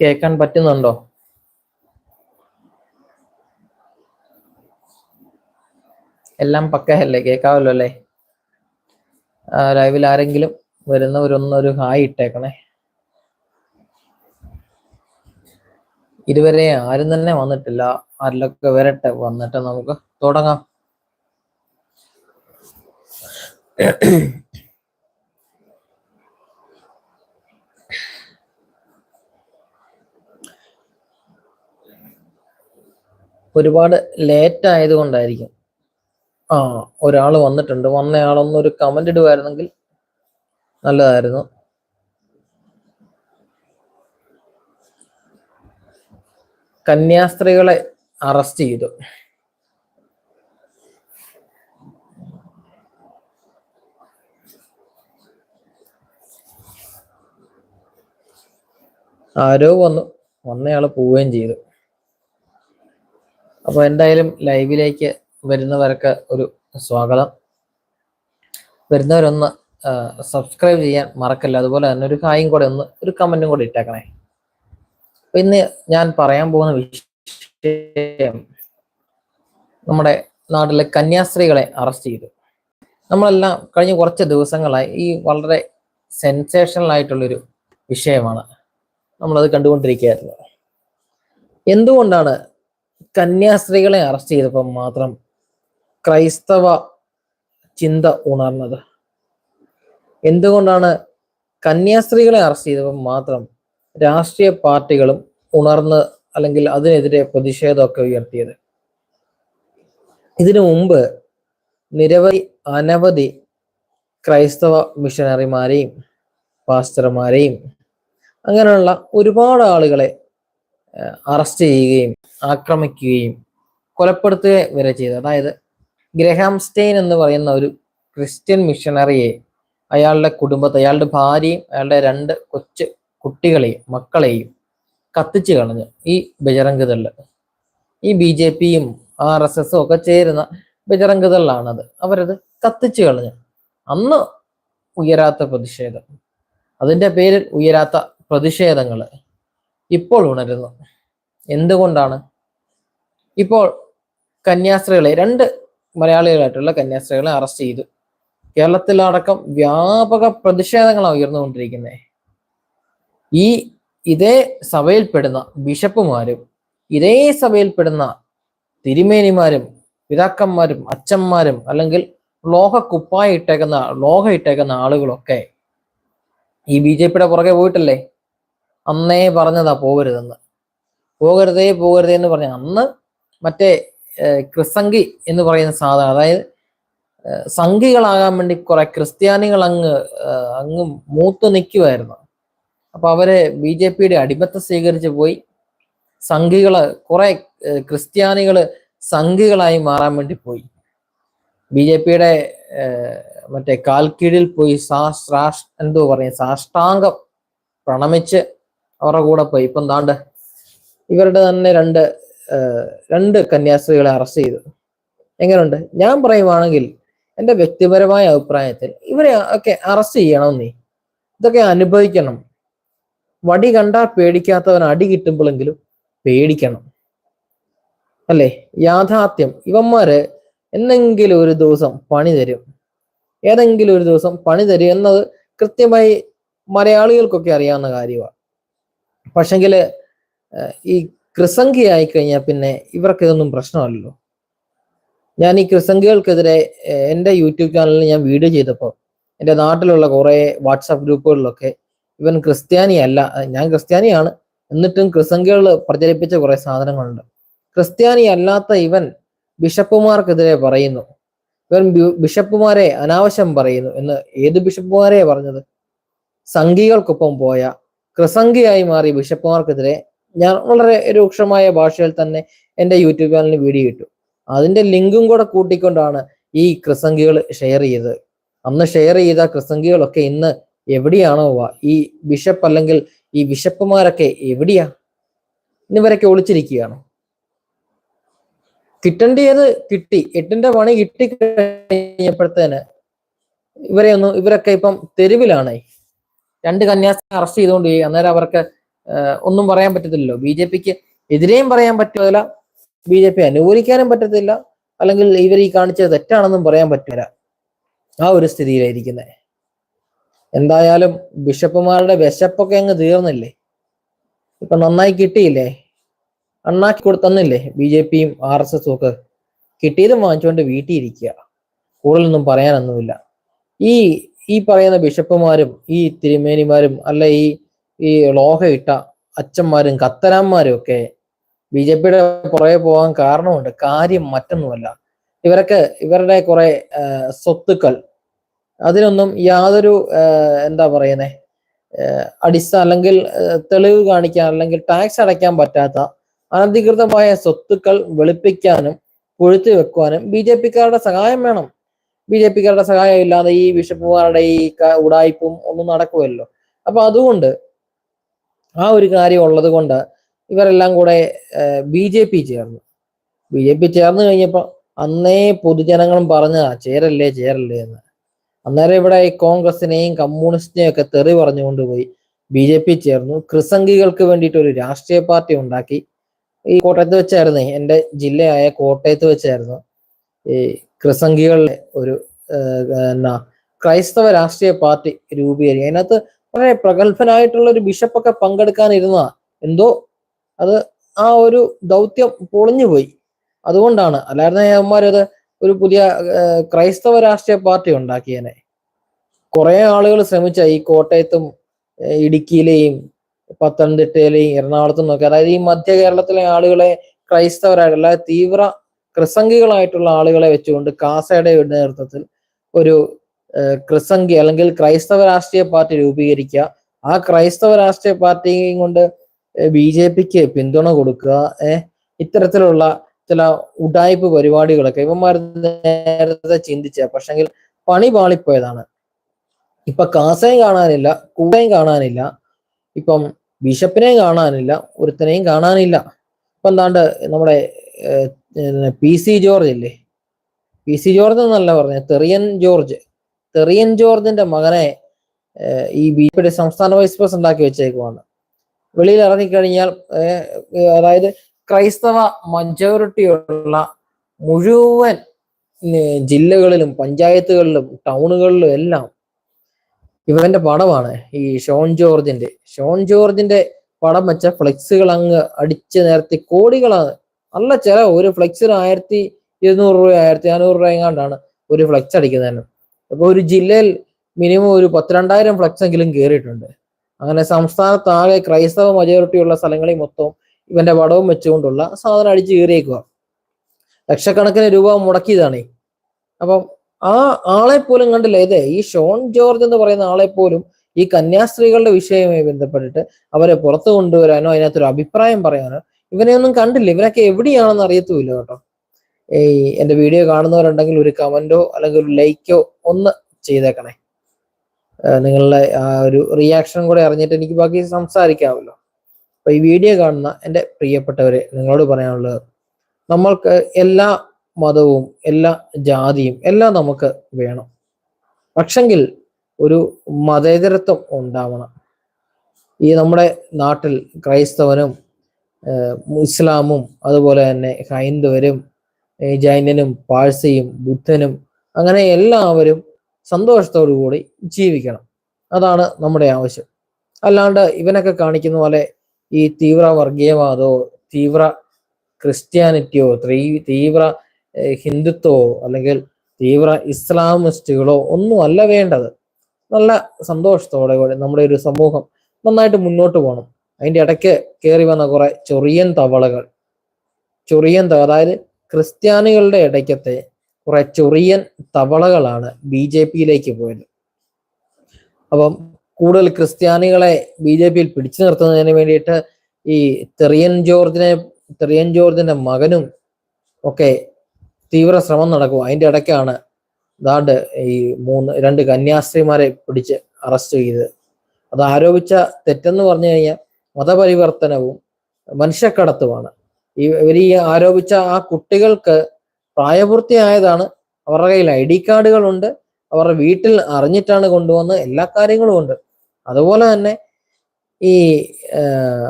കേൾക്കാൻ പറ്റുന്നുണ്ടോ? എല്ലാം പക്കയല്ലേ? കേൾക്കാവല്ലോ അല്ലേ? ലൈവിൽ ആരെങ്കിലും വരുന്നവരൊന്നൊരു ഹായ് ഇട്ടേക്കണേ. ഇതുവരെ ആരും തന്നെ വന്നിട്ടില്ല. ആരിലൊക്കെ വരട്ടെ വന്നിട്ട് നമുക്ക് തുടങ്ങാം. ഒരുപാട് ലേറ്റ് ആയതുകൊണ്ടായിരിക്കും. ആ ഒരാൾ വന്നിട്ടുണ്ട്. വന്നയാളൊന്നൊരു കമന്റ് ഇടുമായിരുന്നെങ്കിൽ നല്ലതായിരുന്നു. കന്യാസ്ത്രീകളെ അറസ്റ്റ് ചെയ്തു. ആരോ വന്നു. വന്നയാൾ പോവുകയും ചെയ്തു. അപ്പൊ എന്തായാലും ലൈവിലേക്ക് വരുന്നവർക്ക് ഒരു സ്വാഗതം. വരുന്നവരൊന്ന് സബ്സ്ക്രൈബ് ചെയ്യാൻ മറക്കല്ല? അതുപോലെ തന്നെ ഒരു കായും കൂടെ ഒന്ന് ഒരു കമന്റും കൂടെ ഇട്ടേക്കണേ. ഇന്ന് ഞാൻ പറയാൻ പോകുന്ന വിഷയം നമ്മുടെ നാട്ടിലെ കന്യാസ്ത്രീകളെ അറസ്റ്റ് ചെയ്തു. നമ്മളെല്ലാം കഴിഞ്ഞ കുറച്ച് ദിവസങ്ങളായി ഈ വളരെ സെൻസേഷണൽ ആയിട്ടുള്ളൊരു വിഷയമാണ് നമ്മളത് കണ്ടുകൊണ്ടിരിക്കുകയായിരുന്നു. എന്തുകൊണ്ടാണ് കന്യാസ്ത്രീകളെ അറസ്റ്റ് ചെയ്തപ്പോൾ മാത്രം ക്രൈസ്തവ ചിന്ത ഉണർന്നത്. എന്തുകൊണ്ടാണ് കന്യാസ്ത്രീകളെ അറസ്റ്റ് ചെയ്തപ്പോൾ മാത്രം രാഷ്ട്രീയ പാർട്ടികളും ഉണർന്ന് അല്ലെങ്കിൽ അതിനെതിരെ പ്രതിഷേധമൊക്കെ ഉയർത്തിയത്? ഇതിനു മുമ്പ് നിരവധി അനവധി ക്രൈസ്തവ മിഷനറിമാരെയും പാസ്റ്റർമാരെയും അങ്ങനെയുള്ള ഒരുപാട് ആളുകളെ അറസ്റ്റ് ചെയ്യുകയും ആക്രമിക്കുകയും കൊലപ്പെടുത്തുക വരെ ചെയ്തു. അതായത് ഗ്രഹാം സ്റ്റെയിൻ എന്ന് പറയുന്ന ഒരു ക്രിസ്ത്യൻ മിഷണറിയെ അയാളുടെ കുടുംബത്തെ അയാളുടെ ഭാര്യയും അയാളുടെ രണ്ട് കൊച്ചു കുട്ടികളെയും മക്കളെയും കത്തിച്ചു കളഞ്ഞു ഈ ബജറംഗദൾ ഈ ബി ജെ പിയും ആർ എസ് എസും ഒക്കെ ചേരുന്ന ബജറംഗദളാണത് അവരത് കത്തിച്ചു കളഞ്ഞു. അന്ന് ഉയരാത്ത പ്രതിഷേധം. അതിന്റെ പേരിൽ ഉയരാത്ത പ്രതിഷേധങ്ങൾ. ഇപ്പോൾ ഉണരുന്നു. എന്തുകൊണ്ടാണ്? ഇപ്പോൾ കന്യാസ്ത്രീകളെ രണ്ട് മലയാളികളായിട്ടുള്ള കന്യാസ്ത്രീകളെ അറസ്റ്റ് ചെയ്തു. കേരളത്തിലടക്കം വ്യാപക പ്രതിഷേധങ്ങളാണ് ഉയർന്നുകൊണ്ടിരിക്കുന്നത്. ഈ ഇതേ സഭയിൽപ്പെടുന്ന ബിഷപ്പുമാരും ഇതേ സഭയിൽപ്പെടുന്ന തിരുമേനിമാരും പിതാക്കന്മാരും അച്ഛന്മാരും അല്ലെങ്കിൽ ലോഹ കുപ്പായ ഇട്ടേക്കുന്ന ലോഹ ഇട്ടേക്കുന്ന ആളുകളൊക്കെ ഈ ബി ജെ പിയുടെ പുറകെ പോയിട്ടല്ലേ? അന്നേ പറഞ്ഞതാ പോകരുതെന്ന്. പോകരുതേ പോകരുതേ എന്ന് പറഞ്ഞ അന്ന് മറ്റേ ക്രിസംഗി എന്ന് പറയുന്ന സാധനം അതായത് സംഘികളാകാൻ വേണ്ടി കുറെ ക്രിസ്ത്യാനികൾ അങ്ങ് അങ്ങ് മൂത്ത് നിൽക്കുമായിരുന്നു അപ്പൊ അവർ ബി ജെ പിയുടെ അടിമത്തം സ്വീകരിച്ചു പോയി. സംഘികൾ കുറെ ക്രിസ്ത്യാനികൾ സംഘികളായി മാറാൻ വേണ്ടി പോയി. ബി ജെ പിയുടെ മറ്റേ കാൽക്കീഴിൽ പോയി സാ എന്തോ പറയും സാഷ്ടാംഗം പ്രണമിച്ച് അവരുടെ കൂടെ പോയി. ഇപ്പം താണ്ട് ഇവരുടെ തന്നെ രണ്ട് രണ്ട് കന്യാസ്ത്രീകളെ അറസ്റ്റ് ചെയ്തു. എങ്ങനെയുണ്ട് ഞാൻ പറയുവാണെങ്കിൽ എന്റെ വ്യക്തിപരമായ അഭിപ്രായത്തിൽ ഇവരെ ഒക്കെ അറസ്റ്റ് ചെയ്യണം നീ. ഇതൊക്കെ അനുഭവിക്കണം. വടി കണ്ടാൽ പേടിക്കാത്തവൻ അടി കിട്ടുമ്പോഴെങ്കിലും പേടിക്കണം. അല്ലേ? യാഥാർത്ഥ്യം ഇവന്മാര് എന്നെങ്കിലും ഒരു ദിവസം പണി തരും. ഏതെങ്കിലും ഒരു ദിവസം പണി തരും എന്നത് കൃത്യമായി മലയാളികൾക്കൊക്കെ അറിയാവുന്ന കാര്യമാണ് പക്ഷെങ്കിൽ ഈ ക്രിസംഖി ആയി കഴിഞ്ഞാൽ പിന്നെ ഇവർക്ക് ഇതൊന്നും പ്രശ്നമല്ലല്ലോ. ഞാൻ ഈ ക്രിസംഖികൾക്കെതിരെ എന്റെ യൂട്യൂബ് ചാനലിൽ ഞാൻ വീഡിയോ ചെയ്തപ്പോൾ എന്റെ നാട്ടിലുള്ള കുറേ വാട്സാപ്പ് ഗ്രൂപ്പുകളിലൊക്കെ ഇവൻ ക്രിസ്ത്യാനി അല്ല ഞാൻ ക്രിസ്ത്യാനിയാണ്. എന്നിട്ടും ക്രിസംഖികൾ പ്രചരിപ്പിച്ച കുറേ സാധനങ്ങളുണ്ട്. ക്രിസ്ത്യാനി അല്ലാത്ത ഇവൻ ബിഷപ്പുമാർക്കെതിരെ പറയുന്നു. ഇവൻ ബിഷപ്പുമാരെ അനാവശ്യം പറയുന്നു എന്ന് ഏത് ബിഷപ്പുമാരെയാണ് പറഞ്ഞത്? സംഘികൾക്കൊപ്പം പോയ ക്രിസംഖിയായി മാറി ബിഷപ്പുമാർക്കെതിരെ ഞാൻ വളരെ രൂക്ഷമായ ഭാഷയിൽ തന്നെ എന്റെ യൂട്യൂബ് ചാനലിന് വീഡിയോ ഇട്ടു. അതിന്റെ ലിങ്കും കൂടെ കൂട്ടിക്കൊണ്ടാണ് ഈ ക്രിസംഗികൾ ഷെയർ ചെയ്തത്. അന്ന് ഷെയർ ചെയ്ത ക്രിസംഗികളൊക്കെ ഇന്ന് എവിടെയാണോ ഈ ബിഷപ്പ് അല്ലെങ്കിൽ ഈ ബിഷപ്പുമാരൊക്കെ എവിടെയാ? ഇന്നിവരൊക്കെ ഒളിച്ചിരിക്കുകയാണ്. കിട്ടേണ്ടിയത് കിട്ടി. എട്ടിന്റെ പണി കിട്ടി കഴിഞ്ഞപ്പോഴത്തേന് ഇവരെ ഒന്നും ഇവരൊക്കെ ഇപ്പം തെരുവിലാണ്. രണ്ട് കന്യാസ്ത്രീ അറസ്റ്റ് ചെയ്തുകൊണ്ട് അന്നേരം അവർക്ക് ഒന്നും പറയാൻ പറ്റത്തില്ലല്ലോ. ബി ജെ പിക്ക് എതിരെയും പറയാൻ പറ്റില്ല ബി ജെ പി അനുകൂലിക്കാനും പറ്റത്തില്ല. അല്ലെങ്കിൽ ഇവർ ഈ കാണിച്ചത് തെറ്റാണെന്നും പറയാൻ പറ്റില്ല ആ ഒരു സ്ഥിതിയിലായിരിക്കുന്നത് എന്തായാലും ബിഷപ്പുമാരുടെ വിശപ്പൊക്കെ അങ്ങ് തീർന്നില്ലേ? ഇപ്പൊ നന്നായി കിട്ടിയില്ലേ? അണ്ണാക്കി കൊടുത്തന്നില്ലേ ബി ജെ പിയും ആർ എസ് എസും ഒക്കെ കിട്ടിയതും വാങ്ങിച്ചുകൊണ്ട് വീട്ടിൽ ഇരിക്കുക കൂടുതലൊന്നും പറയാനൊന്നുമില്ല. ഈ ഈ പറയുന്ന ബിഷപ്പുമാരും ഈ തിരുമേനിമാരും അല്ല ഈ ഈ ലോഹയിട്ട അച്ഛന്മാരും കത്തനാന്മാരും ഒക്കെ ബി ജെ പിയുടെ പുറകെ പോകാൻ കാരണമുണ്ട്. കാര്യം മറ്റൊന്നുമല്ല. ഇവരൊക്കെ ഇവരുടെ കുറെ സ്വത്തുക്കൾ അതിനൊന്നും യാതൊരു എന്താ പറയുന്നേ അടിസ്ഥാന അല്ലെങ്കിൽ തെളിവ് കാണിക്കാൻ അല്ലെങ്കിൽ ടാക്സ് അടയ്ക്കാൻ പറ്റാത്ത അനധികൃതമായ സ്വത്തുക്കൾ വെളുപ്പിക്കാനും കൊഴുത്തി വെക്കുവാനും ബി ജെ പിക്കാരുടെ സഹായം വേണം. ബി ജെ പിക്കാരുടെ സഹായം ഇല്ലാതെ ഈ ബിഷപ്പുമാരുടെ ഈ ഉടായ്പും ഒന്നും നടക്കുമല്ലോ അപ്പൊ അതുകൊണ്ട് ആ ഒരു കാര്യം ഉള്ളത് കൊണ്ട് ഇവരെല്ലാം കൂടെ ബി ജെ പി ചേർന്നു. ബി ജെ പി ചേർന്ന് കഴിഞ്ഞപ്പോ അന്നേ പൊതുജനങ്ങളും പറഞ്ഞതാ ചേരല്ലേ ചേരല്ലേ എന്ന്. അന്നേരം ഇവിടെ ഈ കോൺഗ്രസിനെയും കമ്മ്യൂണിസ്റ്റിനെയും ഒക്കെ തെറി പറഞ്ഞുകൊണ്ട് പോയി ബി ജെ പി ചേർന്നു. ക്രിസംഗികൾക്ക് വേണ്ടിയിട്ട് ഒരു രാഷ്ട്രീയ പാർട്ടി ഉണ്ടാക്കി. ഈ കോട്ടയത്ത് വെച്ചായിരുന്നേ എന്റെ ജില്ലയായ കോട്ടയത്ത് വെച്ചായിരുന്നു. ഈ ക്രിസംഗികളുടെ ഒരു എന്നാ ക്രൈസ്തവ രാഷ്ട്രീയ പാർട്ടി രൂപീകരിക്കുക. അതിനകത്ത് വളരെ പ്രഗത്ഭനായിട്ടുള്ള ഒരു ബിഷപ്പൊക്കെ പങ്കെടുക്കാനിരുന്ന എന്തോ അത് ആ ഒരു ദൗത്യം പൊളിഞ്ഞു പോയി അതുകൊണ്ടാണ് അല്ലായിരുന്ന അവന്മാരത് ഒരു പുതിയ ക്രൈസ്തവ രാഷ്ട്രീയ പാർട്ടി ഉണ്ടാക്കിയനെ. കുറെ ആളുകൾ ശ്രമിച്ച ഈ കോട്ടയത്തും ഇടുക്കിയിലെയും പത്തനംതിട്ടയിലെയും എറണാകുളത്തും നോക്കി അതായത് ഈ മധ്യ കേരളത്തിലെ ആളുകളെ ക്രൈസ്തവരായിട്ടുള്ള തീവ്ര ക്രിസംഗികളായിട്ടുള്ള ആളുകളെ വെച്ചുകൊണ്ട് കാസയുടെ നേതൃത്വത്തിൽ ഒരു ക്രിസംഗി അല്ലെങ്കിൽ ക്രൈസ്തവ രാഷ്ട്രീയ പാർട്ടി രൂപീകരിക്കുക. ആ ക്രൈസ്തവ രാഷ്ട്രീയ പാർട്ടിയും കൊണ്ട് ബി ജെ പിക്ക് പിന്തുണ കൊടുക്കുക. ഇത്തരത്തിലുള്ള ചില ഉഡായിപ്പ് പരിപാടികളൊക്കെ. ഇവന്മാർ നേരത്തെ ചിന്തിച്ച പക്ഷെങ്കിൽ പണി പാളിപ്പോയതാണ്. ഇപ്പൊ കാസയും കാണാനില്ല കൂടെയും കാണാനില്ല. ഇപ്പം ബിഷപ്പിനെയും കാണാനില്ല ഒരുത്തനെയും കാണാനില്ല. ഇപ്പൊ എന്താണ്ട് നമ്മുടെ പി സി ജോർജ് അല്ലേ പി സി ജോർജ് എന്നല്ല പറഞ്ഞത് തെറിയൻ ജോർജ്. തെറിയൻ ജോർജിന്റെ മകനെ ഈ ബി പിയുടെ സംസ്ഥാന വൈസ് പ്രസിഡന്റ് ആക്കി വെച്ചേക്കുവാണ്. വെളിയിൽ ഇറങ്ങിക്കഴിഞ്ഞാൽ അതായത് ക്രൈസ്തവ മജോറിറ്റിയുള്ള മുഴുവൻ ജില്ലകളിലും പഞ്ചായത്തുകളിലും ടൗണുകളിലും എല്ലാം ഇവന്റെ പടമാണ് ഈ ഷോൺ ജോർജിന്റെ. ഷോൺ ജോർജിന്റെ പടം വെച്ച ഫ്ലെക്സുകൾ അങ്ങ് അടിച്ചു നേരത്തെ കോടികളാണ് നല്ല ചിലവ്. ഒരു ഫ്ലെക്സിന് ആയിരത്തി ഇരുന്നൂറ് രൂപ ആയിരത്തി നാനൂറ് രൂപ എങ്ങാണ്ടാണ് ഒരു ഫ്ലെക്സ് അടിക്കുന്നതിന്. അപ്പോൾ ഒരു ജില്ലയിൽ മിനിമം ഒരു പത്തിരണ്ടായിരം ഫ്ലെക്സ് എങ്കിലും കയറിയിട്ടുണ്ട് അങ്ങനെ സംസ്ഥാനത്താകെ ക്രൈസ്തവ മജോറിറ്റി ഉള്ള സ്ഥലങ്ങളിൽ മൊത്തം ഇവന്റെ വടവും വെച്ചുകൊണ്ടുള്ള സാധനം അടിച്ചു കയറിയേക്കുക ലക്ഷക്കണക്കിന് രൂപ മുടക്കിയതാണ്. അപ്പം ആ ആളെ പോലും കണ്ടില്ല. ഇതേ ഈ ഷോൺ ജോർജ് എന്ന് പറയുന്ന ആളെ പോലും ഈ കന്യാസ്ത്രീകളുടെ വിഷയവുമായി ബന്ധപ്പെട്ടിട്ട് അവരെ പുറത്തു കൊണ്ടുവരാനോ അതിനകത്തൊരു അഭിപ്രായം പറയാനോ ഇവനെയൊന്നും കണ്ടില്ല. ഇവരൊക്കെ എവിടെയാണെന്ന് അറിയത്തുമില്ല കേട്ടോ. ഈ എന്റെ വീഡിയോ കാണുന്നവരുണ്ടെങ്കിൽ ഒരു കമന്റോ അല്ലെങ്കിൽ ഒരു ലൈക്കോ ഒന്ന് ചെയ്തേക്കണേ. നിങ്ങളുടെ ആ ഒരു റിയാക്ഷൻ കൂടെ അറിഞ്ഞിട്ട് എനിക്ക് ബാക്കി സംസാരിക്കാമല്ലോ. അപ്പൊ ഈ വീഡിയോ കാണുന്ന എന്റെ പ്രിയപ്പെട്ടവരെ നിങ്ങളോട് പറയാനുള്ളത് നമ്മൾക്ക് എല്ലാ മതവും എല്ലാ ജാതിയും എല്ലാം നമുക്ക് വേണം. പക്ഷെങ്കിൽ ഒരു മതേതരത്വം ഉണ്ടാവണം. ഈ നമ്മുടെ നാട്ടിൽ ക്രൈസ്തവനും ഇസ്ലാമും അതുപോലെ തന്നെ ഹൈന്ദവരും ജൈനനും പാഴ്സയും ബുദ്ധനും അങ്ങനെ എല്ലാവരും സന്തോഷത്തോടു കൂടി ജീവിക്കണം. അതാണ് നമ്മുടെ ആവശ്യം. അല്ലാണ്ട് ഇവനൊക്കെ കാണിക്കുന്ന പോലെ ഈ തീവ്ര വർഗീയവാദമോ തീവ്ര ക്രിസ്ത്യാനിറ്റിയോ തീവ്ര ഹിന്ദുത്വോ അല്ലെങ്കിൽ തീവ്ര ഇസ്ലാമിസ്റ്റുകളോ ഒന്നും അല്ല വേണ്ടത്. നല്ല സന്തോഷത്തോടെ കൂടെ നമ്മുടെ ഒരു സമൂഹം നന്നായിട്ട് മുന്നോട്ട് പോകണം. അതിന്റെ ഇടയ്ക്ക് കയറി വന്ന കുറെ ചൊറിയൻ തവളകൾ. ചൊറിയൻ അതായത് ക്രിസ്ത്യാനികളുടെ ഇടയ്ക്കത്തെ കുറെ ചൊറിയൻ തവളകളാണ് ബി ജെ പിയിലേക്ക് പോയത്. അപ്പം കൂടുതൽ ക്രിസ്ത്യാനികളെ ബി ജെ പിയിൽ പിടിച്ചു നിർത്തുന്നതിന് വേണ്ടിയിട്ട് ഈ തെറിയൻ ജോർജിനെ തെറിയൻ ജോർജിന്റെ മകനും ഒക്കെ തീവ്ര ശ്രമം നടക്കും. അതിന്റെ ഇടയ്ക്കാണ് ദാണ്ട് ഈ മൂന്ന് രണ്ട് കന്യാസ്ത്രീമാരെ പിടിച്ച് അറസ്റ്റ് ചെയ്ത് അത് ആരോപിച്ച തെറ്റെന്ന് പറഞ്ഞു കഴിഞ്ഞാൽ മതപരിവർത്തനവും മനുഷ്യക്കടത്തുമാണ്. ഈ ഇവർ ഈ ആരോപിച്ച ആ കുട്ടികൾക്ക് പ്രായപൂർത്തിയായതാണ്. അവരുടെ കയ്യിൽ ഐ ഡി കാർഡുകളുണ്ട്. അവരുടെ വീട്ടിൽ അറിഞ്ഞിട്ടാണ് കൊണ്ടുവന്ന് എല്ലാ കാര്യങ്ങളും ഉണ്ട്. അതുപോലെ തന്നെ ഈ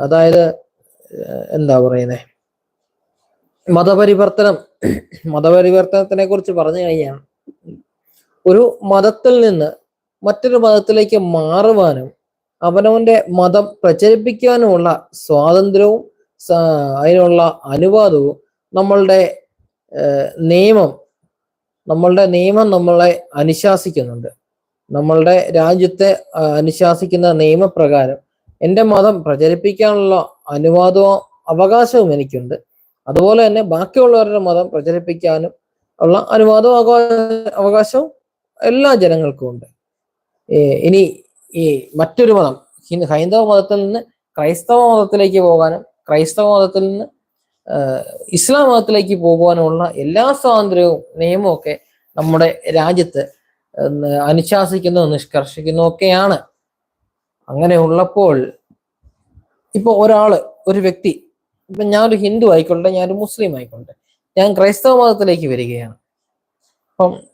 അതായത് എന്താ പറയുന്നത് മതപരിവർത്തനം മതപരിവർത്തനത്തിനെ കുറിച്ച് പറഞ്ഞു കഴിഞ്ഞാൽ ഒരു മതത്തിൽ നിന്ന് മറ്റൊരു മതത്തിലേക്ക് മാറുവാനും അവനവന്റെ മതം പ്രചരിപ്പിക്കാനുമുള്ള സ്വാതന്ത്ര്യവും അതിനുള്ള അനുവാദവും നമ്മളുടെ നിയമം നമ്മളുടെ നിയമം നമ്മളെ അനുശാസിക്കുന്നുണ്ട്. നമ്മളുടെ രാജ്യത്തെ അനുശാസിക്കുന്ന നിയമപ്രകാരം എന്റെ മതം പ്രചരിപ്പിക്കാനുള്ള അനുവാദവും അവകാശവും എനിക്കുണ്ട്. അതുപോലെ തന്നെ ബാക്കിയുള്ളവരുടെ മതം പ്രചരിപ്പിക്കാനും ഉള്ള അനുവാദവും അവകാശവും എല്ലാ ജനങ്ങൾക്കും ഉണ്ട്. ഇനി ഈ മറ്റൊരു മതം ഹിന്ദു ഹൈന്ദവ മതത്തിൽ നിന്ന് ക്രൈസ്തവ മതത്തിലേക്ക് പോകാനും ക്രൈസ്തവ മതത്തിൽ നിന്ന് ഇസ്ലാം മതത്തിലേക്ക് പോകുവാനുമുള്ള എല്ലാ സ്വാതന്ത്ര്യവും നിയമമൊക്കെ നമ്മുടെ രാജ്യത്ത് അനുശാസിക്കുന്നു നിഷ്കർഷിക്കുന്നു ഒക്കെയാണ്. അങ്ങനെ ഉള്ളപ്പോൾ ഇപ്പൊ ഒരാൾ ഒരു വ്യക്തി ഇപ്പൊ ഞാനൊരു ഹിന്ദു ആയിക്കോട്ടെ ഞാനൊരു മുസ്ലിം ആയിക്കോട്ടെ ഞാൻ ക്രൈസ്തവ മതത്തിലേക്ക് വരികയാണ്. അപ്പം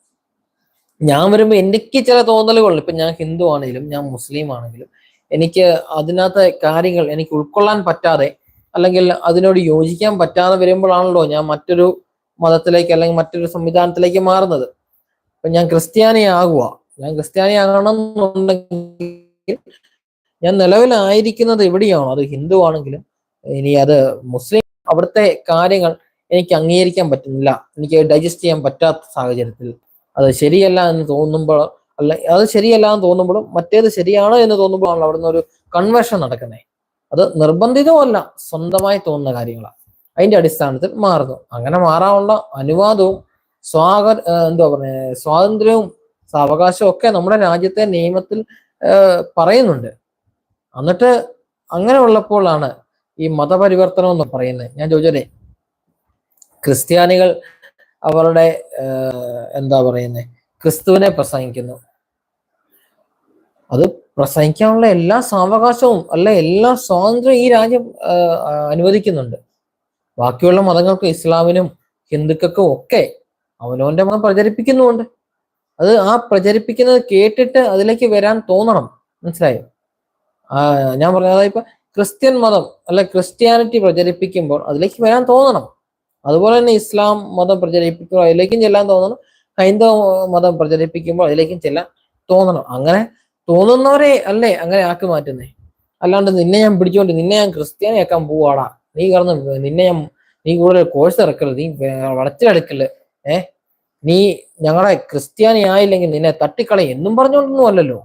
ഞാൻ വരുമ്പോൾ എനിക്ക് ചില തോന്നലുകൾ ഇപ്പൊ ഞാൻ ഹിന്ദു ആണെങ്കിലും ഞാൻ മുസ്ലിം ആണെങ്കിലും എനിക്ക് അതിനകത്തെ കാര്യങ്ങൾ എനിക്ക് ഉൾക്കൊള്ളാൻ പറ്റാതെ അല്ലെങ്കിൽ അതിനോട് യോജിക്കാൻ പറ്റാതെ വരുമ്പോഴാണല്ലോ ഞാൻ മറ്റൊരു മതത്തിലേക്ക് അല്ലെങ്കിൽ മറ്റൊരു സംവിധാനത്തിലേക്ക് മാറുന്നത്. ഇപ്പൊ ഞാൻ ക്രിസ്ത്യാനി ആകുക. ഞാൻ ക്രിസ്ത്യാനി ആകണമെന്നുണ്ടെങ്കിൽ ഞാൻ നിലവിലായിരിക്കുന്നത് എവിടെയാണോ? അത് ഹിന്ദു ആണെങ്കിലും ഇനി അത് മുസ്ലിം അവിടുത്തെ കാര്യങ്ങൾ എനിക്ക് അംഗീകരിക്കാൻ പറ്റുന്നില്ല. എനിക്ക് ഡൈജസ്റ്റ് ചെയ്യാൻ പറ്റാത്ത സാഹചര്യത്തിൽ. അത് ശരിയല്ല എന്ന് തോന്നുമ്പോൾ അല്ല അത് ശരിയല്ല എന്ന് തോന്നുമ്പോഴും മറ്റേത് ശരിയാണ് എന്ന് തോന്നുമ്പോഴാണ് അവിടുന്ന് ഒരു കൺവേർഷൻ നടക്കുന്നത് അത് നിർബന്ധിതമല്ല സ്വന്തമായി തോന്നുന്ന കാര്യങ്ങളാണ് അതിന്റെ അടിസ്ഥാനത്തിൽ മാറുന്നു. അങ്ങനെ മാറാനുള്ള അനുവാദവും സ്വാഗ എന്തുവാ പറയുക സ്വാതന്ത്ര്യവും അവകാശവും ഒക്കെ നമ്മുടെ രാജ്യത്തെ നിയമത്തിൽ പറയുന്നുണ്ട്. എന്നിട്ട് അങ്ങനെ ഉള്ളപ്പോഴാണ് ഈ മതപരിവർത്തനം എന്ന് പറയുന്നത്. ഞാൻ ചോദിച്ചതേ ക്രിസ്ത്യാനികൾ അവരുടെ എന്താ പറയുന്നത് ക്രിസ്തുവിനെ പ്രസംഗിക്കുന്നു. അത് പ്രസംഗിക്കാനുള്ള എല്ലാ സാവകാശവും അല്ല എല്ലാ സ്വാതന്ത്ര്യവും ഈ രാജ്യം അനുവദിക്കുന്നുണ്ട്. ബാക്കിയുള്ള മതങ്ങൾക്കും ഇസ്ലാമിനും ഹിന്ദുക്കൾക്കും ഒക്കെ അവനവന്റെ മതം പ്രചരിപ്പിക്കുന്നുമുണ്ട്. അത് ആ പ്രചരിപ്പിക്കുന്നത് കേട്ടിട്ട് അതിലേക്ക് വരാൻ തോന്നണം. മനസ്സിലായോ? ഞാൻ പറഞ്ഞ അതായത് ഇപ്പൊ ക്രിസ്ത്യൻ മതം അല്ലെ ക്രിസ്ത്യാനിറ്റി പ്രചരിപ്പിക്കുമ്പോൾ അതിലേക്ക് വരാൻ തോന്നണം. അതുപോലെ തന്നെ ഇസ്ലാം മതം പ്രചരിപ്പിക്കുമ്പോൾ അതിലേക്കും ചെല്ലാൻ തോന്നണം. ഹൈന്ദവ മതം പ്രചരിപ്പിക്കുമ്പോൾ അതിലേക്കും ചെല്ലാൻ തോന്നണം. അങ്ങനെ തോന്നുന്നവരെ അല്ലേ അങ്ങനെ ആക്കി മാറ്റുന്നേ? അല്ലാണ്ട് നിന്നെ ഞാൻ പിടിച്ചോണ്ട് നിന്നെ ഞാൻ ക്രിസ്ത്യാനിയാക്കാൻ പോവാടാ. നീ കടന്ന് നിന്നെ ഞാൻ നീ കൂടുതൽ കോഴ്സ് ഇറക്കരുത്. നീ വളച്ചിലെടുക്കൽ. ഏഹ് നീ ഞങ്ങളെ ക്രിസ്ത്യാനി ആയില്ലെങ്കിൽ നിന്നെ തട്ടിക്കളെ എന്നും പറഞ്ഞുകൊണ്ടൊന്നും അല്ലല്ലോ.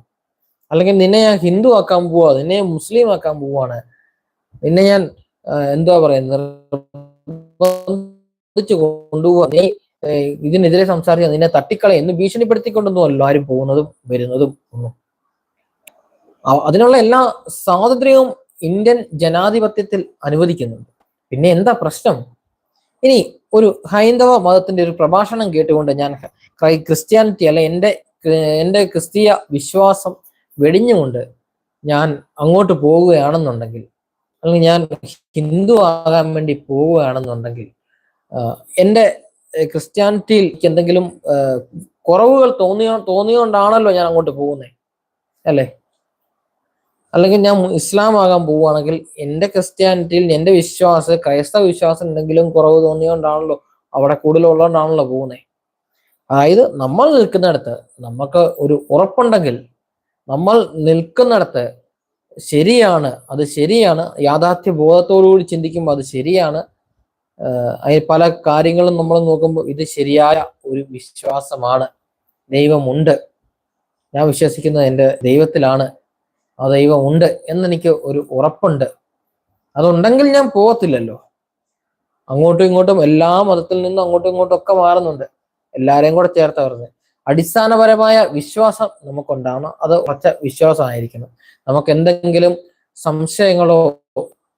അല്ലെങ്കിൽ നിന്നെ ഞാൻ ഹിന്ദു ആക്കാൻ പോവാ. നിന്നെ ഞാൻ മുസ്ലിം ആക്കാൻ പോവാണ്. നിന്നെ ഞാൻ എന്തുവാ എന്തുവാ നിർബന്ധിച്ച് കൊണ്ടുപോവാ നീ ഇതിനെതിരെ സംസാരിച്ച നിന്നെ തട്ടിക്കളെ എന്ന് ഭീഷണിപ്പെടുത്തിക്കൊണ്ടൊന്നും അല്ല ആരും പോകുന്നതും വരുന്നതും ഒന്നും. അതിനുള്ള എല്ലാ സ്വാതന്ത്ര്യവും ഇന്ത്യൻ ജനാധിപത്യത്തിൽ അനുവദിക്കുന്നുണ്ട്. പിന്നെ എന്താ പ്രശ്നം? ഇനി ഒരു ഹൈന്ദവ മതത്തിന്റെ ഒരു പ്രഭാഷണം കേട്ടുകൊണ്ട് ഞാൻ ക്രിസ്ത്യാനിറ്റി അല്ലെ എന്റെ എന്റെ ക്രിസ്തീയ വിശ്വാസം വെടിഞ്ഞുകൊണ്ട് ഞാൻ അങ്ങോട്ട് പോവുകയാണെന്നുണ്ടെങ്കിൽ അല്ലെങ്കിൽ ഞാൻ ഹിന്ദു ആകാൻ വേണ്ടി പോവുകയാണെന്നുണ്ടെങ്കിൽ എന്റെ ക്രിസ്ത്യാനിറ്റിയിൽ എന്തെങ്കിലും കുറവുകൾ തോന്നിയോ തോന്നിയോണ്ടാണല്ലോ ഞാൻ അങ്ങോട്ട് പോകുന്നത് അല്ലേ? അല്ലെങ്കിൽ ഞാൻ ഇസ്ലാം ആകാൻ പോവുകയാണെങ്കിൽ എന്റെ ക്രിസ്ത്യാനിറ്റിയിൽ എന്റെ വിശ്വാസം ക്രൈസ്തവ വിശ്വാസം എന്തെങ്കിലും കുറവ് തോന്നിയോണ്ടാണല്ലോ അവിടെ കൂടുതലുള്ളതുകൊണ്ടാണല്ലോ പോകുന്നത് അതായത് നമ്മൾ നിൽക്കുന്നിടത്ത് നമുക്ക് ഒരു ഉറപ്പുണ്ടെങ്കിൽ നമ്മൾ നിൽക്കുന്നിടത്ത് ശരിയാണ് അത് ശരിയാണ് യാഥാർത്ഥ്യ ബോധത്തോടുകൂടി ചിന്തിക്കുമ്പോൾ അത് ശരിയാണ് അതിൽ പല കാര്യങ്ങളും നമ്മൾ നോക്കുമ്പോൾ ഇത് ശരിയായ ഒരു വിശ്വാസമാണ്. ദൈവമുണ്ട്. ഞാൻ വിശ്വസിക്കുന്നത് എന്റെ ദൈവത്തിലാണ്. ആ ദൈവമുണ്ട് എന്നെനിക്ക് ഒരു ഉറപ്പുണ്ട്. അതുണ്ടെങ്കിൽ ഞാൻ പോകത്തില്ലല്ലോ. അങ്ങോട്ടും ഇങ്ങോട്ടും എല്ലാ മതത്തിൽ നിന്നും അങ്ങോട്ടും ഇങ്ങോട്ടും ഒക്കെ മാറുന്നുണ്ട്. എല്ലാരെയും കൂടെ ചേർത്ത് പറഞ്ഞത് അടിസ്ഥാനപരമായ വിശ്വാസം നമുക്കുണ്ടാവണം. അത് ഉറച്ച വിശ്വാസമായിരിക്കണം. നമുക്ക് എന്തെങ്കിലും സംശയങ്ങളോ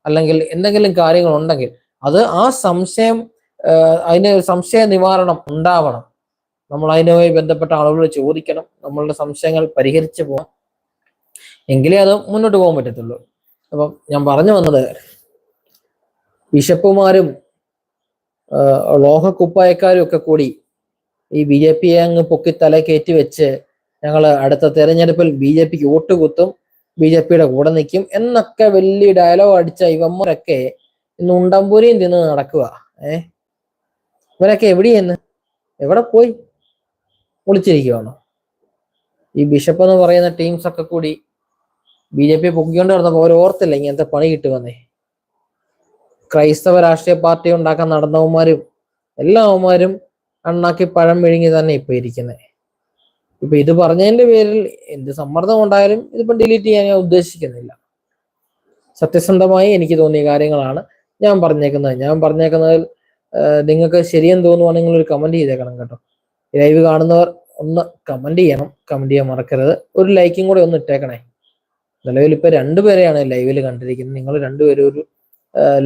അല്ലെങ്കിൽ എന്തെങ്കിലും കാര്യങ്ങൾ ഉണ്ടെങ്കിൽ അത് ആ സംശയം അതിന് സംശയ നിവാരണം ഉണ്ടാവണം. നമ്മൾ അതിനുമായി ബന്ധപ്പെട്ട ആളുകളോട് ചോദിക്കണം. നമ്മളുടെ സംശയങ്ങൾ പരിഹരിച്ചു പോകാം എങ്കിലേ അത് മുന്നോട്ട് പോകാൻ പറ്റത്തുള്ളൂ. അപ്പം ഞാൻ പറഞ്ഞു വന്നത് ബിഷപ്പുമാരും ലോഹക്കുപ്പായക്കാരും ഒക്കെ കൂടി ഈ ബി ജെ പിയെ അങ്ങ് പൊക്കി തല കയറ്റി വെച്ച് ഞങ്ങൾ അടുത്ത തെരഞ്ഞെടുപ്പിൽ ബി ജെ പിക്ക് വോട്ട് കുത്തും ബി ജെ പിയുടെ കൂടെ നിൽക്കും എന്നൊക്കെ വലിയ ഡയലോഗ് അടിച്ച ഇവന്മാരൊക്കെ ഇന്ന് ഉണ്ടമ്പൂരിയും തിന്ന് നടക്കുക? ഏ? ഇവരൊക്കെ എവിടെയെന്ന്? എവിടെ പോയി? ഒളിച്ചിരിക്കുവാണോ. ഈ ബിഷപ്പ് എന്ന് പറയുന്ന ടീംസ് ഒക്കെ കൂടി ബി ജെ പി പൊക്കിക്കൊണ്ട് നടന്നപ്പോൾ അവർ ഓർത്തില്ല ഇങ്ങനത്തെ പണി കിട്ടുമെന്നേ? ക്രൈസ്തവ രാഷ്ട്രീയ പാർട്ടി ഉണ്ടാക്കാൻ നടന്നവന്മാരും എല്ലാവന്മാരും അണ്ണാക്കി പഴം വിഴുങ്ങി തന്നെ ഇപ്പൊ ഇരിക്കുന്നത് ഇപ്പൊ ഇത് പറഞ്ഞതിന്റെ പേരിൽ എന്ത് സമ്മർദ്ദം ഉണ്ടായാലും ഇതിപ്പോ ഡിലീറ്റ് ചെയ്യാൻ ഞാൻ ഉദ്ദേശിക്കുന്നില്ല. സത്യസന്ധമായി എനിക്ക് തോന്നിയ കാര്യങ്ങളാണ്. ഞാൻ പറഞ്ഞേക്കുന്നത്. ഞാൻ പറഞ്ഞേക്കുന്നതിൽ നിങ്ങൾക്ക് ശരിയെന്ന് തോന്നുവാണെങ്കിൽ ഒരു കമന്റ് ചെയ്തേക്കണം കേട്ടോ. ലൈവ് കാണുന്നവർ ഒന്ന് കമന്റ് ചെയ്യണം. കമന്റ് ചെയ്യാൻ മറക്കരുത്. ഒരു ലൈക്കും കൂടെ ഒന്ന് ഇട്ടേക്കണേ. നിലവിൽ ഇപ്പൊ രണ്ടുപേരെയാണ് ലൈവിൽ കണ്ടിരിക്കുന്നത്. നിങ്ങൾ രണ്ടുപേരും ഒരു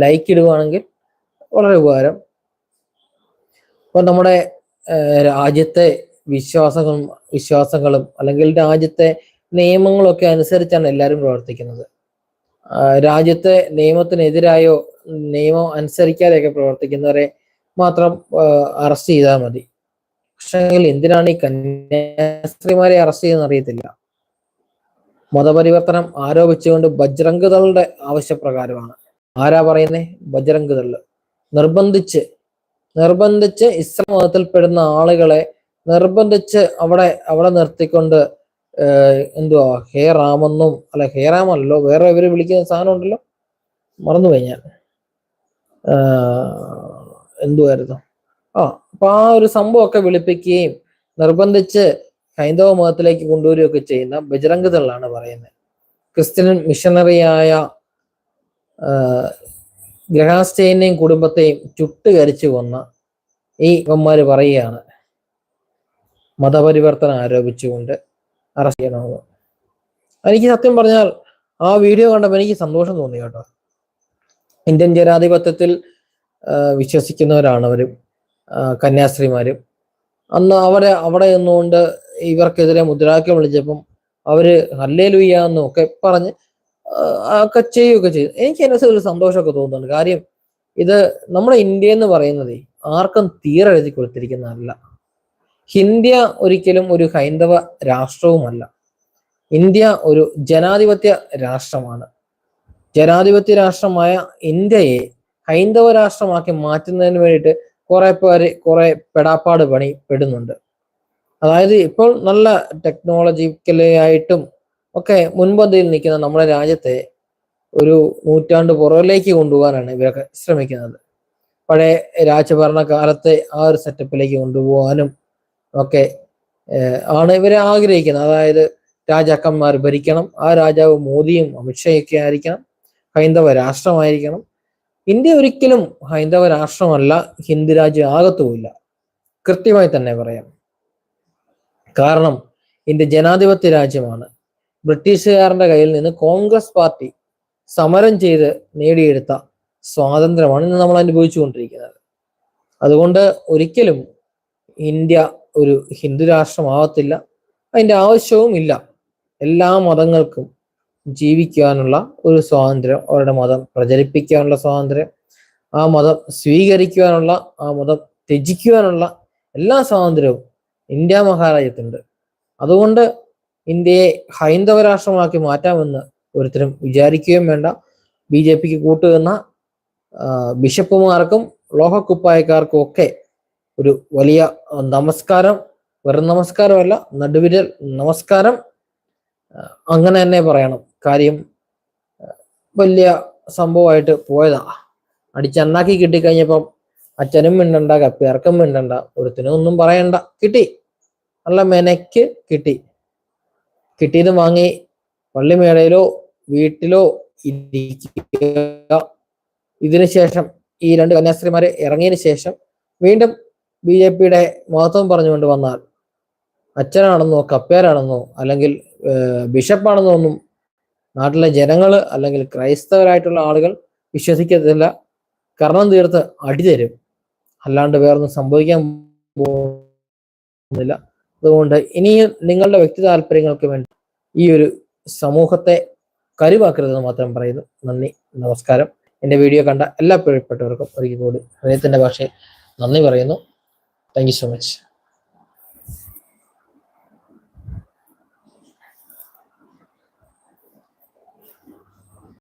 ലൈക്ക് ഇടുവാണെങ്കിൽ വളരെ ഉപകാരം. ഇപ്പൊ നമ്മുടെ രാജ്യത്തെ വിശ്വാസങ്ങളും വിശ്വാസങ്ങളും അല്ലെങ്കിൽ രാജ്യത്തെ നിയമങ്ങളൊക്കെ അനുസരിച്ചാണ് എല്ലാവരും പ്രവർത്തിക്കുന്നത്. രാജ്യത്തെ നിയമത്തിനെതിരായോ നിയമം അനുസരിക്കാതെയൊക്കെ പ്രവർത്തിക്കുന്നവരെ മാത്രം അറസ്റ്റ് ചെയ്താൽ മതി. പക്ഷേ എന്തിനാണ് ഈ കന്യാസ്ത്രീമാരെ അറസ്റ്റ് ചെയ്യുന്നത് അറിയത്തില്ല മതപരിവർത്തനം ആരോപിച്ചുകൊണ്ട് ബജ്രംഗ് ദളുടെ ആവശ്യപ്രകാരമാണ്. ആരാ പറയുന്നേ? ബജ്രംഗ് ദൾ നിർബന്ധിച്ച് നിർബന്ധിച്ച് ഇസ്ലാം മതത്തിൽപ്പെടുന്ന ആളുകളെ നിർബന്ധിച്ച് അവിടെ അവിടെ നിർത്തിക്കൊണ്ട് എന്തുവാ ഹേ റാമെന്നും അല്ല ഹേ റാമല്ലോ വേറെ ഇവർ വിളിക്കുന്ന സാധനം ഉണ്ടല്ലോ? മറന്നുപോയി ഞാൻ. എന്തുവായിരുന്നു? ആ അപ്പൊ ആ ഒരു സംഭവമൊക്കെ വിളിപ്പിക്കുകയും നിർബന്ധിച്ച് ഹൈന്ദവ മതത്തിലേക്ക് കൊണ്ടുവരികയൊക്കെ ചെയ്യുന്ന ബജരംഗതകളാണ് പറയുന്നത്. ക്രിസ്ത്യൻ മിഷണറിയായ ഗ്രഹാസ്റ്റേനെയും കുടുംബത്തെയും ചുട്ടുകരിച്ചു കൊന്ന ഈ ഇവന്മാര് പറയുകയാണ്. മതപരിവർത്തനം ആരോപിച്ചുകൊണ്ട് അറസ്റ്റ് ചെയ്യണമെന്ന് എനിക്ക് സത്യം പറഞ്ഞാൽ ആ വീഡിയോ കണ്ടപ്പോൾ എനിക്ക് സന്തോഷം തോന്നി കേട്ടോ. ഇന്ത്യൻ ജനാധിപത്യത്തിൽ വിശ്വസിക്കുന്നവരാണ് അവരും കന്യാസ്ത്രീമാരും. അന്ന് അവരെ അവിടെ നിന്നുകൊണ്ട് ഇവർക്കെതിരെ മുദ്രാവാക്യം വിളിച്ചപ്പം അവർ ഹല്ലേലുയ്യാന്നും ഒക്കെ പറഞ്ഞ് ഒക്കെ ചെയ്യുകയൊക്കെ ചെയ്തു. എനിക്ക് അതിനകത്ത് ഒരു സന്തോഷമൊക്കെ തോന്നുന്നുണ്ട്. കാര്യം ഇത് നമ്മുടെ ഇന്ത്യ എന്ന് പറയുന്നത് ആർക്കും തീരെഴുതി കൊടുത്തിരിക്കുന്നതല്ല. ഇന്ത്യ ഒരിക്കലും ഒരു ഹൈന്ദവ രാഷ്ട്രവുമല്ല. ഇന്ത്യ ഒരു ജനാധിപത്യ രാഷ്ട്രമാണ്. ജനാധിപത്യ രാഷ്ട്രമായ ഇന്ത്യയെ ഹൈന്ദവ രാഷ്ട്രമാക്കി മാറ്റുന്നതിന് വേണ്ടിയിട്ട് കുറെ പേര് കുറെ പെടാപ്പാട് പണി പെടുന്നുണ്ട് അതായത് ഇപ്പോൾ നല്ല ടെക്നോളജിക്കലി ആയിട്ടും ഒക്കെ മുൻപന്തിയിൽ നിൽക്കുന്ന നമ്മുടെ രാജ്യത്തെ ഒരു നൂറ്റാണ്ട് പുറകിലേക്ക് കൊണ്ടുപോകാനാണ് ഇവരൊക്കെ ശ്രമിക്കുന്നത്. പഴയ രാജഭരണ കാലത്തെ ആ ഒരു സെറ്റപ്പിലേക്ക് കൊണ്ടുപോകാനും ഒക്കെ ആണ് ഇവർ ആഗ്രഹിക്കുന്നത്. അതായത് രാജാക്കന്മാർ ഭരിക്കണം ആ രാജാവ് മോദിയും അമിത്ഷായൊക്കെ ആയിരിക്കണം ഹൈന്ദവ രാഷ്ട്രമായിരിക്കണം. ഇന്ത്യ ഒരിക്കലും ഹൈന്ദവ രാഷ്ട്രമല്ല ഹിന്ദു രാജ്യം ആകത്തുമില്ല. കൃത്യമായി തന്നെ പറയാം. കാരണം ഇന്ത്യ ജനാധിപത്യ രാജ്യമാണ്. ബ്രിട്ടീഷുകാരന്റെ കയ്യിൽ നിന്ന് കോൺഗ്രസ് പാർട്ടി സമരം ചെയ്ത് നേടിയെടുത്ത സ്വാതന്ത്ര്യമാണ് ഇന്ന് നമ്മൾ അനുഭവിച്ചുകൊണ്ടിരിക്കുന്നത്. അതുകൊണ്ട് ഒരിക്കലും ഇന്ത്യ ഒരു ഹിന്ദു രാഷ്ട്രമാവത്തില്ല. അതിന്റെ ആവശ്യവും ഇല്ല. എല്ലാ മതങ്ങൾക്കും ജീവിക്കാനുള്ള ഒരു സ്വാതന്ത്ര്യം അവരുടെ മതം പ്രചരിപ്പിക്കാനുള്ള സ്വാതന്ത്ര്യം ആ മതം സ്വീകരിക്കുവാനുള്ള ആ മതം ത്യജിക്കുവാനുള്ള എല്ലാ സ്വാതന്ത്ര്യവും ഇന്ത്യ മഹാരാജ്യത്തുണ്ട് അതുകൊണ്ട് ഇന്ത്യയെ ഹൈന്ദവ രാഷ്ട്രമാക്കി മാറ്റാമെന്ന് ഒരുത്തരും വിചാരിക്കുകയും വേണ്ട. ബി ജെ പിക്ക് കൂട്ടുന്ന ആ, ബിഷപ്പുമാർക്കും ലോഹക്കുപ്പായക്കാർക്കും ഒക്കെ ഒരു വലിയ നമസ്കാരം വെറും നമസ്കാരമല്ല നടുവിരൽ നമസ്കാരം അങ്ങനെ തന്നെ പറയണം. കാര്യം വലിയ സംഭവമായിട്ട് പോയതാ. അടിച്ചന്നാക്കി കിട്ടിക്കഴിഞ്ഞപ്പം അച്ഛനും മിണ്ടണ്ട കപ്പിയാർക്കും മിണ്ടണ്ട ഒരുത്തിനും ഒന്നും പറയണ്ട. കിട്ടി. നല്ല മെനക്ക് കിട്ടി. കിട്ടിയത് വാങ്ങി പള്ളിമേടയിലോ വീട്ടിലോ ഇരിക്കുക. ഇതിനുശേഷം ഈ രണ്ട് കന്യാസ്ത്രീമാരെ ഇറങ്ങിയതിന് ശേഷം വീണ്ടും ബി ജെ പിയുടെ മഹത്വം പറഞ്ഞുകൊണ്ട് വന്നാൽ അച്ഛനാണെന്നോ കപ്പേരാണെന്നോ അല്ലെങ്കിൽ ബിഷപ്പാണെന്നോ ഒന്നും നാട്ടിലെ ജനങ്ങൾ അല്ലെങ്കിൽ ക്രൈസ്തവരായിട്ടുള്ള ആളുകൾ വിശ്വസിക്കത്തില്ല. കർണം തീർത്ത് അടിതരും അല്ലാണ്ട് വേറൊന്നും സംഭവിക്കാൻ പോകുന്നില്ല. അതുകൊണ്ട് ഇനിയും നിങ്ങളുടെ വ്യക്തി താല്പര്യങ്ങൾക്ക് വേണ്ടി ഈ ഒരു സമൂഹത്തെ കരുവാക്കരുതെന്ന് മാത്രം പറയുന്നു. നന്ദി നമസ്കാരം. എന്റെ വീഡിയോ കണ്ട എല്ലാ പ്രിയപ്പെട്ടവർക്കും ഒരിക്കൽ കൂടി ഹൃദയത്തിന്റെ ഭാഷയിൽ നന്ദി പറയുന്നു. Thank you so much.